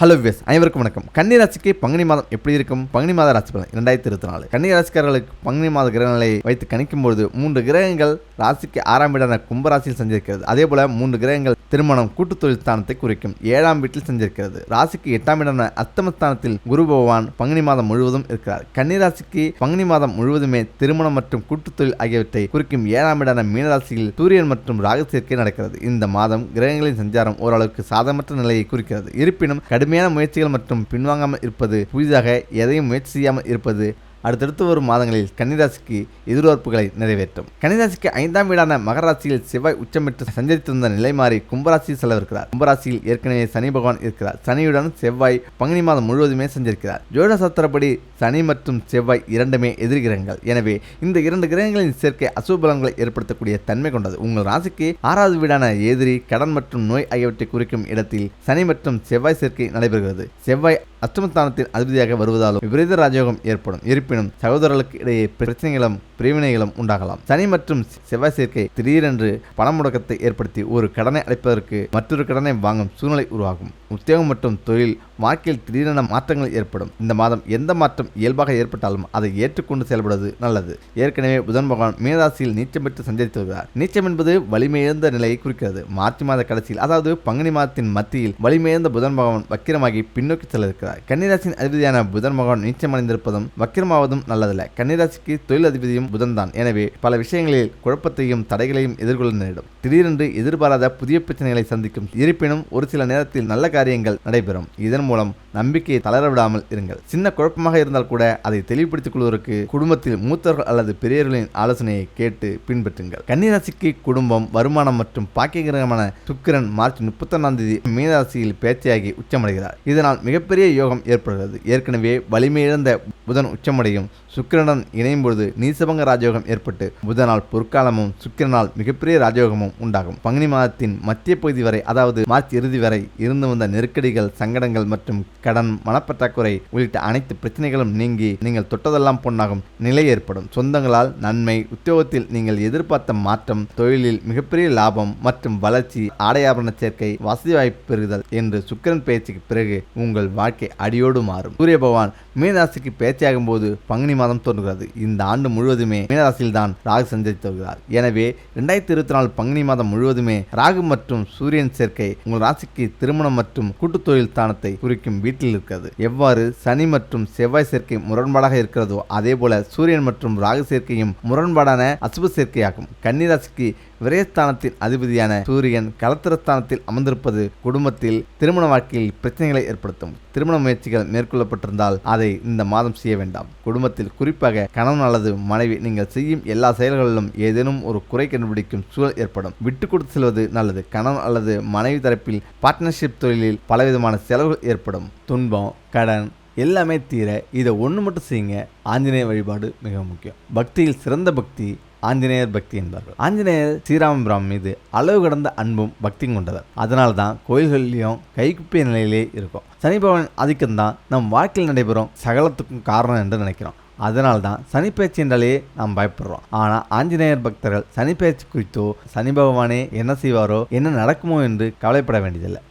Hello வியஸ் அனைவருக்கும் வணக்கம். கன்னி ராசிக்கு பங்குனி மாதம் எப்படி இருக்கும்? பங்குனி மாத ராசி பலன் இரண்டாயிரத்தி இருபத்தி நாலு. கன்னி ராசிக்காரர்களுக்கு பங்குனி மாத கிரகங்களை வைத்து கணிக்கும் பொழுது மூன்று கிரகங்கள் ராசிக்கு ஆறாம் வீடான கும்பராசியில் செஞ்சிருக்கிறது. அதே போல மூன்று கிரகங்கள் திருமணம் கூட்டு தொழில் ஸ்தானத்தை குறிக்கும் ஏழாம் வீட்டில் செஞ்சிருக்கிறது. ராசிக்கு எட்டாம் வீடான அஸ்தமஸ்தானத்தில் குரு பகவான் பங்குனி மாதம் முழுவதும் இருக்கிறார். கன்னி ராசிக்கு பங்குனி மாதம் முழுவதுமே திருமணம் மற்றும் கூட்டு தொழில் ஆகியவற்றை குறிக்கும் ஏழாம் வீடான மீனராசியில் சூரியன் மற்றும் ராகு சேர்க்கை நடக்கிறது. இந்த மாதம் கிரகங்களின் சஞ்சாரம் ஓரளவுக்கு சாதமற்ற நிலையை குறிக்கிறது. இருப்பினும் கடுமையான முயற்சிகள் மற்றும் பின்வாங்காமல் இருப்பது புதிதாக எதையும் முயற்சி செய்யாமல் இருப்பது அடுத்தடுத்து வரும் மாதங்களில் கன்னிராசிக்கு எதிர்பார்ப்புகளை நிறைவேற்றும். கன்னிராசிக்கு ஐந்தாம் வீடான மகராசியில் செவ்வாய் உச்சமிட்டு சஞ்சரித்திருந்த நிலை மாறி கும்பராசியில் செலவிருக்கிறார் கும்பராசியில் ஏற்கனவே சனி பகவான் இருக்கிறார். சனியுடன் செவ்வாய் பங்குனி மாதம் முழுவதுமே சஞ்சரிக்கிறார். ஜோட சாஸ்திரப்படி சனி மற்றும் செவ்வாய் இரண்டுமே எதிர் கிரகங்கள். எனவே இந்த இரண்டு கிரகங்களின் சேர்க்கை அசுபலன்களை ஏற்படுத்தக்கூடிய தன்மை கொண்டது. உங்கள் ராசிக்கு ஆறாவது வீடான எதிரி கடன் மற்றும் நோய் ஆகியவற்றை குறிக்கும் இடத்தில் சனி மற்றும் செவ்வாய் சேர்க்கை நடைபெறுகிறது. செவ்வாய் அஷ்டமஸ்தானத்தில் அதிபதியாக வருவதாலும் விபரீத ராஜயோகம் ஏற்படும். இருப்பினும் சகோதரர்களுக்கு இடையே பிரச்சனைகளும் பிரிவினைகளும் உண்டாகலாம். சனி மற்றும் செவ்வாய் சேர்க்கை திடீரென்று பண முடக்கத்தை ஏற்படுத்தி ஒரு கடனை அடைப்பதற்கு மற்றொரு கடனை வாங்கும் சூழ்நிலை உருவாகும். உத்தியோகம் மற்றும் தொழில் வாழ்க்கையில் திடீரென மாற்றங்கள் ஏற்படும். இந்த மாதம் எந்த மாற்றம் இயல்பாக ஏற்பட்டாலும் அதை ஏற்றுக்கொண்டு செயல்படுவது நல்லது. ஏற்கனவே புதன் பகவான் மீனராசியில் நீச்சம் பெற்று சஞ்சரித்து வருகிறார். நீச்சம் என்பது வலிமையிழந்த நிலையை குறிக்கிறது. மார்ச் மாத கடைசியில் அதாவது பங்குனி மாதத்தின் மத்தியில் வலிமையிழந்த புதன் பகவான் வக்கிரமாகி பின்னோக்கி செல்ல இருக்கிறார் கன்னிராசியின் அதிபதியான புதன் பகவான் நீச்சம் அடைந்திருப்பதும் வக்கிரமாவதும் நல்லதல்ல. கன்னிராசிக்கு தொழில் அதிபதியும் புதன் தான் எனவே பல விஷயங்களில் குழப்பத்தையும் தடைகளையும் எதிர்கொள்ள நேரிடும். திடீரென்று எதிர்பாராத புதிய பிரச்சனைகளை சந்திக்கும். இருப்பினும் ஒரு சில நேரத்தில் நல்ல காரியங்கள் நடைபெறும். இதன் மூலம் நம்பிக்கையை தளரவிடாமல் இருங்கள். சின்ன குழப்பமாக இருந்தால் கூட அதை தெளிவுபடுத்திக் கொள்வதற்கு குடும்பத்தில் மூத்தவர்கள் அல்லது பெரியவர்களின் ஆலோசனையை கேட்டு பின்பற்றுங்கள். கன்னிராசிக்கு குடும்பம் வருமானம் மற்றும் பாக்கியகரமான சுக்கிரன் மார்ச் முப்பத்தொன்னாம் தேதி மீனராசியில் பேச்சையாகி உச்சமடைகிறார். இதனால் மிகப்பெரிய யோகம் ஏற்படுகிறது. ஏற்கனவே வலிமையிழந்த புதன் உச்சமடையும். சுக்கிரனுடன் இணையும் பொழுது நீசபங்க ராஜயோகம் ஏற்பட்டு புதனால் பொற்காலமும் சுக்கிரனால் மிகப்பெரிய ராஜயோகமும் உண்டாகும். பங்குனி மாதத்தின் மத்திய பகுதி வரை அதாவது மார்ச் இறுதி வரை இருந்து வந்த நெருக்கடிகள் சங்கடங்கள் மற்றும் கடன் மனப்பற்றாக்குறை உள்ளிட்ட அனைத்து பிரச்சனைகளும் நீங்கி நீங்கள் தொட்டதெல்லாம் பொன்னாகும். நிலை ஏற்படும். சொந்தங்களால் நன்மை உத்தியோகத்தில் நீங்கள் எதிர்பார்த்த மாற்றம் தொழிலில் மிகப்பெரிய லாபம் மற்றும் வளர்ச்சி ஆடையாபரண சேர்க்கை வசதி வாய்ப்பு பெறுதல் என்று சுக்கிரன் பேச்சுக்கு பிறகு உங்கள் வாழ்க்கை அடியோடு மாறும். சூரிய பகவான் மீனராசிக்கு பேச்சாகும் போது பங்குனி மாதம் தோன்றுகிறது இந்த ஆண்டு முழுவதும் மீனராசியில் தான் ராகு சஞ்சரித்து வருகிறார். எனவே இரண்டாயிரத்தி இருபத்தி நாலு பங்குனி மாதம் முழுவதுமே ராகு மற்றும் சூரியன் சேர்க்கை உங்கள் ராசிக்கு திருமணம் மற்றும் கூட்டு தொழில் ஸ்தானத்தை குறிக்கும் வீட்டில் இருக்கிறது. எவ்வாறு சனி மற்றும் செவ்வாய் சேர்க்கை முரண்பாடாக இருக்கிறதோ அதே போல சூரியன் மற்றும் ராகு சேர்க்கையும் முரண்பாடான அசுப சேர்க்கையாகும். கன்னிராசிக்கு விரயஸ்தானத்தின் அதிபதியான சூரியன் கலத்திரஸ்தானத்தில் அமர்ந்திருப்பது குடும்பத்தில் திருமண வாழ்க்கையில் பிரச்சனைகளை ஏற்படுத்தும். திருமண முயற்சிகள் மேற்கொள்ளப்பட்டிருந்தால் அதை இந்த மாதம் செய்ய வேண்டாம். குடும்பத்தில் குறிப்பாக கணவன் அல்லது மனைவி நீங்கள் செய்யும் எல்லா செயல்களிலும் ஏதேனும் ஒரு குறை கண்டுபிடிக்கும் சூழல் ஏற்படும். விட்டு கொடுத்து செல்வது நல்லது. கணவன் அல்லது மனைவி தரப்பில் பார்ட்னர்ஷிப் தொழிலில் பலவிதமான செலவுகள் ஏற்படும். துன்பம் கடன் எல்லாமே தீர இதை ஒன்று மட்டும் செய்யுங்க. ஆஞ்சநேய வழிபாடு மிக முக்கியம். பக்தியில் சிறந்த பக்தி ஆஞ்சநேயர் பக்தி என்பார்கள். ஆஞ்சநேயர் ஸ்ரீராமபுரம் மீது அளவு கடந்த அன்பும் பக்தியும் கொண்டவர். அதனால தான் கோயில்கள்லையும் கைக்குப்பிய நிலையிலே இருக்கும். சனி பகவான் ஆதிக்கம் தான் நம் வாழ்க்கையில் நடைபெறும் சகலத்துக்கும் காரணம் என்று நினைக்கிறோம். அதனால் தான் சனிப்பயிற்சி என்றாலே நாம் பயப்படுறோம். ஆனால் ஆஞ்சநேயர் பக்தர்கள் சனிப்பயிற்சி குறித்தோ சனி பகவானே என்ன செய்வாரோ என்ன நடக்குமோ என்று கவலைப்பட வேண்டியதில்லை.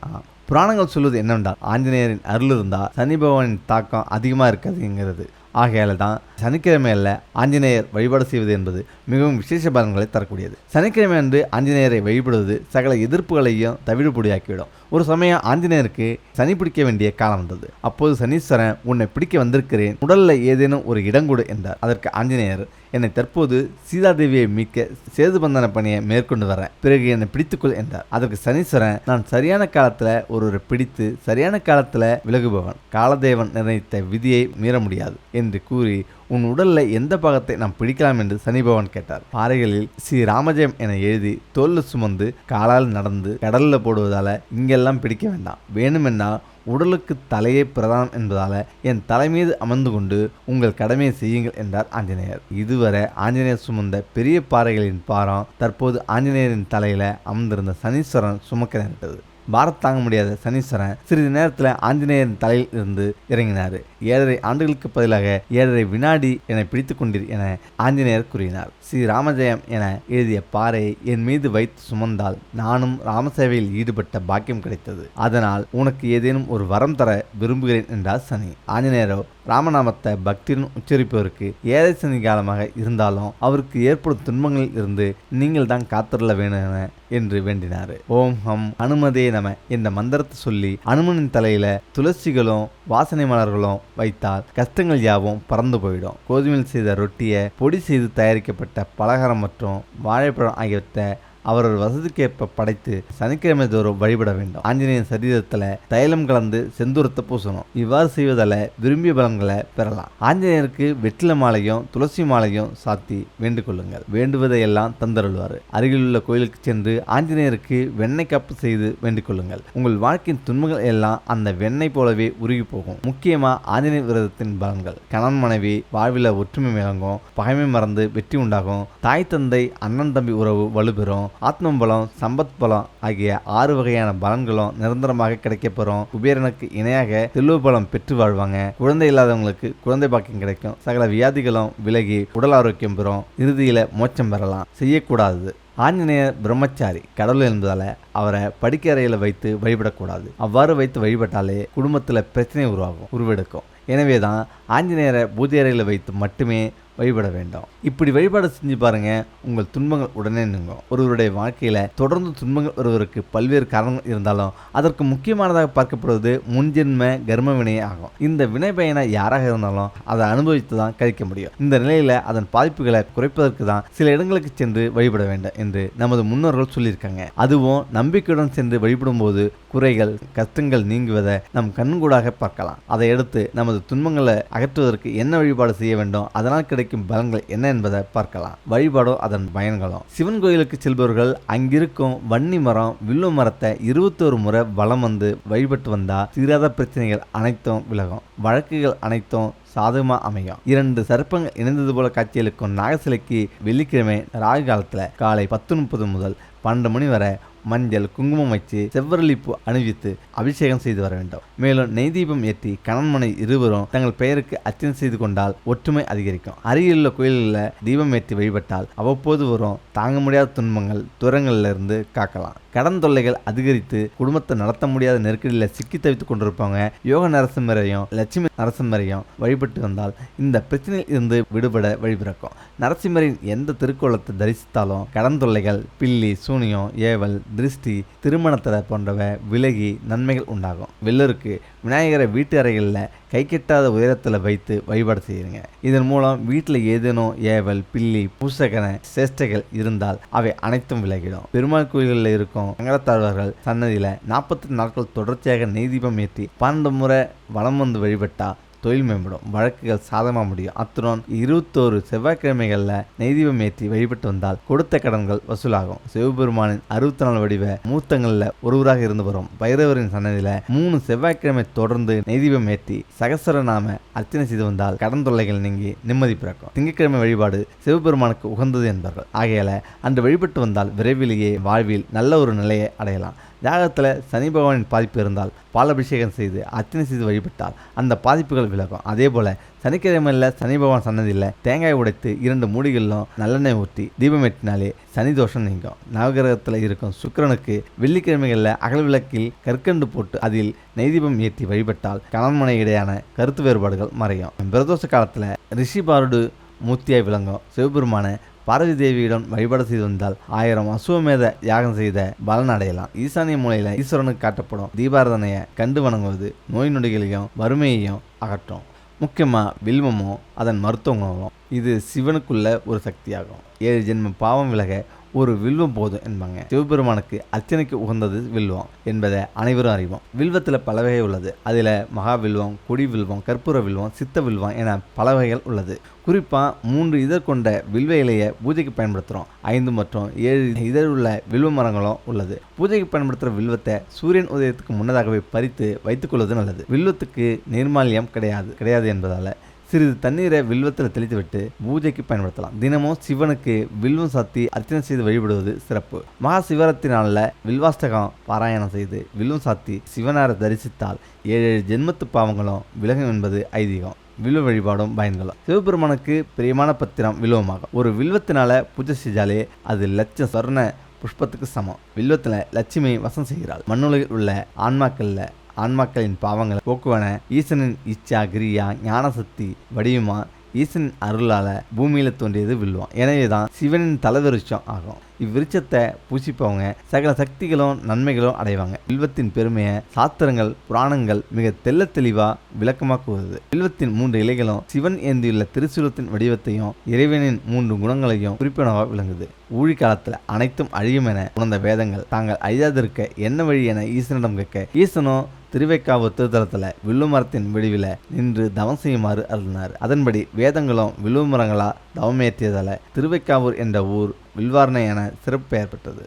புராணங்கள் சொல்வது என்னவென்றால் ஆஞ்சநேயரின் அருள் இருந்தால் சனி பகவானின் தாக்கம் அதிகமாக இருக்காதுங்கிறது ஆகையால் தான் சனிக்கிழமையில் ஆஞ்சநேயர் வழிபாடு செய்வது என்பது மிகவும் விசேஷ பலன்களை தரக்கூடியது. சனிக்கிழமை அன்று ஆஞ்சநேயரை வழிபடுவது சகல எதிர்ப்புகளையும் தவிடுபொடியாக்கிவிடும். ஒரு சமயம் ஆஞ்சநேயருக்கு சனி பிடிக்க வேண்டிய காலம் வந்தது. அப்போது சனீஸ்வரன் உன்னை பிடிக்க வந்திருக்கிறேன். உடல்ல ஏதேனும் ஒரு இடங்கொடு என்றார். அதற்கு ஆஞ்சநேயர் என்னை தற்போது சீதாதேவியை மீட்க சேதுபந்தன பணியை மேற்கொண்டு வரேன் பிறகு என்னை பிடித்துக்கொள் என்றார். அதற்கு சனீஸ்வரன் நான் சரியான காலத்தில் ஒருவரை பிடித்து சரியான காலத்தில் விலகுபவன். காலதேவன் நிர்ணயித்த விதியை மீற முடியாது என்று கூறி உன் உடலில் எந்த பாகத்தை நாம் பிடிக்கலாம் என்று சனி பகவான் கேட்டார். பாறைகளில் ஸ்ரீ ராமஜெயம் என எழுதி தோல்ல சுமந்து காலால் நடந்து கடலில் போடுவதால் இங்கெல்லாம் பிடிக்க வேண்டாம். வேணுமென்னா உடலுக்கு தலையே பிரதானம் என்பதால் என் தலை மீது அமர்ந்து கொண்டு உங்கள் கடமையை செய்யுங்கள் என்றார் ஆஞ்சநேயர். இதுவரை ஆஞ்சநேயர் சுமந்த பெரிய பாறைகளின் பாரம் தற்போது ஆஞ்சநேயரின் தலையில் அமர்ந்திருந்த சனீஸ்வரன் சுமக்க நேரிட்டது. பாரத் தாங்க முடியாத சனீஸ்வரன் சிறிது நேரத்தில் ஆஞ்சநேயரின் தலையில் இருந்து இறங்கினார். ஏழரை ஆண்டுகளுக்கு பதிலாக ஏழரை வினாடி என பிடித்து கொண்டீர் என ஆஞ்சநேயர் கூறினார். ஸ்ரீ ராமஜெயம் என எழுதிய பாறை என் மீது வைத்து சுமந்தால் நானும் ராமசேவையில் ஈடுபட்ட பாக்கியம் கிடைத்தது. அதனால் உனக்கு ஏதேனும் ஒரு வரம் தர விரும்புகிறேன் என்றார் சனி. ஆஞ்சநேயரோ ராமநாமத்தை பக்தியுடன் உச்சரிப்பவருக்கு ஏழை சனி காலமாக இருந்தாலும் அவருக்கு ஏற்படும் துன்பங்களில் இருந்து நீங்கள் தான் காத்திருள்ள வேணும் என என்று வேண்டினார். ஓம் ஹம் அனுமதே நம என்ற மந்திரத்தை சொல்லி அனுமனின் தலையில துளசிகளும் வாசனை மலர்களும் வைத்தால் கஷ்டங்கள் யாவும் பறந்து போயிடும். கோதுமையில் செய்த ரொட்டியை பொடி செய்து தயாரிக்கப்பட்ட பலகாரம் மற்றும் வாழைப்பழம் ஆகியவற்றை அவரவர் வசதிக்கேற்ப படைத்து சனிக்கிழமை தோறும் வழிபட வேண்டும். ஆஞ்சநேயன் சரீரத்தில் தைலம் கலந்து செந்தூரத்தை பூசணும். இவ்வாறு செய்வதால் விரும்பிய பலன்களை பெறலாம். ஆஞ்சநேயருக்கு வெற்றில மாலையும் துளசி மாலையும் சாத்தி வேண்டிக் கொள்ளுங்கள். வேண்டுவதை எல்லாம் தந்தருள்வார். அருகிலுள்ள கோயிலுக்கு சென்று ஆஞ்சநேயருக்கு வெண்ணெய் கப்பு செய்து வேண்டிக் கொள்ளுங்கள். உங்கள் வாழ்க்கையின் துன்பங்கள் எல்லாம் அந்த வெண்ணெய் போலவே உருகி போகும். முக்கியமாக ஆஞ்சநேயர் விரதத்தின் பலன்கள். கணவன் மனைவி வாழ்வில் ஒற்றுமை விளங்கும். பகைமை மறந்து வெற்றி உண்டாகும். தாய் தந்தை அண்ணன் தம்பி உறவு வலுப்பெறும். ஆத்ம பலம் சம்பத் பலம் ஆகிய ஆறு வகையான பலன்களும் நிரந்தரமாக கிடைக்கப்பெறும் குபேரனுக்கு இணையாக செல்வ பலம் பெற்று வாழ்வாங்க. குழந்தை இல்லாதவங்களுக்கு குழந்தை பாக்கியம் கிடைக்கும். சகல வியாதிகளும் விலகி உடல் ஆரோக்கியம் பெறும். இறுதியில மோட்சம் பெறலாம். செய்யக்கூடாது. ஆஞ்சநேயர் பிரம்மச்சாரி கடவுள் என்பதால அவரை படிக்க அறையில் வைத்து வழிபடக்கூடாது. அவ்வாறு வைத்து வழிபட்டாலே குடும்பத்தில் பிரச்சனை உருவாகும். உருவெடுக்கும். எனவே தான் ஆஞ்சநேயரை பூஜை அறையில் வைத்து மட்டுமே வழிபட வேண்டும். இப்படி வழிபாடு செஞ்சு பாருங்க உங்கள் துன்பங்கள் உடனே நீங்கும். ஒருவருடைய வாழ்க்கையில தொடர்ந்து துன்பங்கள் ஒருவருக்கு பல்வேறு காரணங்கள் இருந்தாலும் அதற்கு முக்கியமானதாக பார்க்கப்படுவது முன்ஜென்ம கர்ம வினையே ஆகும். இந்த வினை பயனை யாராக இருந்தாலும் அதை அனுபவித்து தான் கழிக்க முடியும். இந்த நிலையில அதன் பாதிப்புகளை குறைப்பதற்கு தான் சில இடங்களுக்கு சென்று வழிபட வேண்டும் என்று நமது முன்னோர்கள் சொல்லியிருக்காங்க. அதுவும் நம்பிக்கையுடன் சென்று வழிபடும் போது குறைகள் கஷ்டங்கள் நீங்குவதை நம் கண்கூடாக பார்க்கலாம். அதை அடுத்து நமது துன்பங்களை அகற்றுவதற்கு என்ன வழிபாடு செய்ய வேண்டும் அதனால் கிடைக்கும் பலன்கள் என்ன என்பதை பார்க்கலாம். வழிபாடும் அதன் பயன்களும். சிவன் கோயிலுக்கு செல்பவர்கள் அங்கிருக்கும் வன்னி மரம் வில்லு மரத்தை இருபத்தோரு முறை வலம் வந்து வழிபட்டு வந்தால் தீராத பிரச்சனைகள் அனைத்தும் விலகும். வழக்குகள் அனைத்தும் சாதகமாக அமையும். இரண்டு சர்ப்பங்கள் இணைந்தது போல காட்சியளிக்கும் நாகசிலைக்கு வெள்ளிக்கிழமை ராகு காலத்தில் காலை பத்து முப்பது முதல் பன்னெண்டு மணி வரை மஞ்சள் குங்குமம் வச்சு செவ்வரளிப்பு அணிவித்து அபிஷேகம் செய்து வர வேண்டும். மேலும் நெய் தீபம் ஏற்றி கணன்மனை இருவரும் தங்கள் பெயருக்கு அர்ச்சனை செய்து கொண்டால் ஒற்றுமை அதிகரிக்கும். அருகிலுள்ள கோயில்களில் தீபம் ஏற்றி வழிபட்டால் அவ்வப்போது வரும் தாங்க முடியாத துன்பங்கள் துரங்களிலிருந்து காக்கலாம். கடன் தொல்லைகள் அதிகரித்து குடும்பத்தை நடத்த முடியாத நெருக்கடியில் சிக்கி தவித்துக் கொண்டிருப்பவங்க யோக நரசிம்மரையும் லட்சுமி நரசிம்மரையும் வழிபட்டு வந்தால் இந்த பிரச்சனையில் இருந்து விடுபட வழிபிறக்கும். நரசிம்மரின் எந்த திருக்கோலத்தை தரிசித்தாலும் கடன் தொல்லைகள் பில்லி சூனியம் ஏவல் திருஷ்டி திருமணத்தடை போன்றவை விலகி நன்மைகள் உண்டாகும். வெள்ளருக்கு விநாயகரை வீட்டு அறைகளில் கை கெட்டாத உயரத்தில் வைத்து வழிபாடு செய்யுங்க. இதன் மூலம் வீட்டில் ஏதேனும் ஏவல் பில்லி பூசகன சேஷ்டைகள் இருந்தால் அவை அனைத்தும் விலகிடும். பெருமாள் கோயில்களில் இருக்கும் மங்களத்தாழ்வார்கள் சன்னதியில் நாற்பத்தி நாட்கள் தொடர்ச்சியாக நெய் தீபம் ஏற்றி பன்னெண்டு முறை வலம் வந்து வழிபட்டால் தொழில் மேம்படும் வழக்குகள் சாதமாக முடியும். அத்துடன் இருபத்தோரு செவ்வாய்க்கிழமைகளில் நெய்தீபம் ஏற்றி வழிபட்டு வந்தால் கொடுத்த கடன்கள் வசூலாகும். சிவபெருமானின் அறுபத்தி நாலு வடிவ மூத்தங்களில் ஒருவராக இருந்து வரும் பைரவரின் சன்னதியில் மூணு செவ்வாய்க்கிழமை தொடர்ந்து நெய்தீபம் ஏற்றி சகசரநாம அர்ச்சனை செய்து வந்தால் கடன் தொல்லைகள் நீங்கி நிம்மதி பிறக்கும். திங்கட்கிழமை வழிபாடு சிவபெருமானுக்கு உகந்தது என்பார்கள். ஆகையால அன்று வழிபட்டு வந்தால் விரைவிலேயே வாழ்வில் நல்ல ஒரு நிலையை அடையலாம். யாகத்தில் சனி பகவானின் பாதிப்பு இருந்தால் பாலபிஷேகம் செய்து அர்ச்சனை செய்து வழிபட்டால் அந்த பாதிப்புகள் விலகும். அதே போல் சனிக்கிழமையில் சனி பகவான் சன்னதியில் தேங்காய் உடைத்து இரண்டு மூடிகளிலும் நல்லெண்ணெய் ஊற்றி தீபம் எட்டினாலே சனி தோஷம் நீங்கும். நவகிரகத்தில் இருக்கும் சுக்கிரனுக்கு வெள்ளிக்கிழமைகளில் அகல் விளக்கில் கற்கண்டு போட்டு அதில் நெய்தீபம் ஏற்றி வழிபட்டால் கணவன்மனை இடையான கருத்து வேறுபாடுகள் மறையும். பிரதோஷ காலத்தில் ரிஷி பாருடு மூர்த்தியாய் விளங்கும். சிவபெருமான பார்வதி தேவியிடம் வழிபாடு செய்து வந்தால் ஆயிரம் அசுவமேத யாகம் செய்த பலன் அடையலாம். ஈசானிய மூலையில ஈஸ்வரனுக்கு காட்டப்படும் தீபாரதனையை கண்டு வணங்குவது நோய் நொடிகளையும் வறுமையையும் அகற்றும். முக்கியமாக வில்வமும் அதன் மருத்துவ குணமும் இது சிவனுக்குள்ள ஒரு சக்தியாகும். ஏழு ஜென்ம பாவம் விலக ஒரு வில்வம் போதும் என்பாங்க. சிவபெருமானுக்கு அர்ச்சனைக்கு உகந்தது வில்வம் என்பதை அனைவரும் அறிவோம். வில்வத்தில் பல வகை உள்ளது. அதில் மகா வில்வம் கொடி வில்வம் கற்பூர வில்வம் சித்த வில்வம் என பல வகைகள் உள்ளது. குறிப்பாக மூன்று இதழ் கொண்ட வில்வ இலையை பூஜைக்கு பயன்படுத்துகிறோம் ஐந்து மற்றும் ஏழு இதழ் உள்ள வில்வ மரங்களும் உள்ளது. பூஜைக்கு பயன்படுத்துகிற வில்வத்தை சூரியன் உதயத்துக்கு முன்னதாகவே பறித்து வைத்துக்கொள்வது நல்லது. வில்வத்துக்கு நிர்மாலியம் கிடையாது கிடையாது என்பதால் சிறிது தண்ணீரை வில்வத்தில் தெளித்துவிட்டு பூஜைக்கு பயன்படுத்தலாம். தினமும் சிவனுக்கு வில்வம் சாத்தி அர்ச்சனை செய்து வழிபடுவது சிறப்பு. மகா சிவராத்திரி நாளில் வில்வாஷ்டகம் பாராயணம் செய்து வில்வம் சாத்தி சிவனாரை தரிசித்தால் ஏழு ஏழு ஜென்மத்து பாவங்களும் விலகும் என்பது ஐதீகம். வில்வ வழிபாடும் பயன்களும். சிவபெருமானுக்கு பிரியமான பத்திரம் வில்வமாகும். ஒரு வில்வத்தினால பூஜை செஞ்சாலே அது லட்சம் சொர்ண புஷ்பத்துக்கு சமம். வில்வத்தில் லட்சுமி வசம் செய்கிறாள். மண்ணுலகில் உள்ள ஆன்மாக்களில் ஆன்மாக்களின் பாவங்களை போக்குவன ஈசனின் இச்சா கிரியா ஞானசக்தி வடிவமா ஈசன் அருளால் பூமியில் தோன்றியது வில்வம். எனவே தான் சிவனின் தலைவிருச்சம் ஆகும். இவ்விருச்சத்தை பூசிப்பவங்க சகல சக்திகளும் நன்மைகளும் அடைவாங்க. வில்வத்தின் பெருமையை சாஸ்திரங்கள் புராணங்கள் மிக தெல்ல தெளிவாக விளக்கமாக கூறுது வில்வத்தின் மூன்று இலைகளும் சிவன் ஏந்தியுள்ள திருசூலத்தின் வடிவத்தையும் இறைவனின் மூன்று குணங்களையும் குறிப்பினவாக விளங்குது. ஊழி காலத்தில் அனைத்தும் அழியும் என உணர்ந்த வேதங்கள் தாங்கள் அழியாதிருக்க என்ன வழி என ஈசனிடம் கேட்க ஈசனோ திருவைக்காவு திருத்தலத்தில் வில்லு மரத்தின் விடிவில் நின்று தவம் செய்யுமாறு அருளினார். அதன்படி வேதங்களும் வில்லு மரங்களா தவமேற்றியதால திருவைக்காவூர் என்ற ஊர் வில்வார்ணை என சிறப்பு பெயர் பெற்றது.